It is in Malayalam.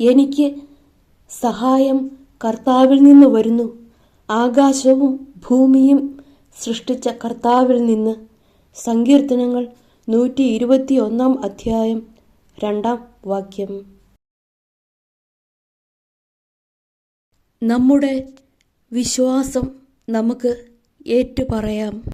എനിക്ക് സഹായം കർത്താവിൽ നിന്ന് വരുന്നു. ആകാശവും ഭൂമിയും സൃഷ്ടിച്ച കർത്താവിൽ നിന്ന്. സങ്കീർത്തനങ്ങൾ നൂറ്റി ഇരുപത്തി ഒന്നാം അധ്യായം രണ്ടാം വാക്യം. നമ്മുടെ വിശ്വാസം നമുക്ക് ഏറ്റുപറയാം.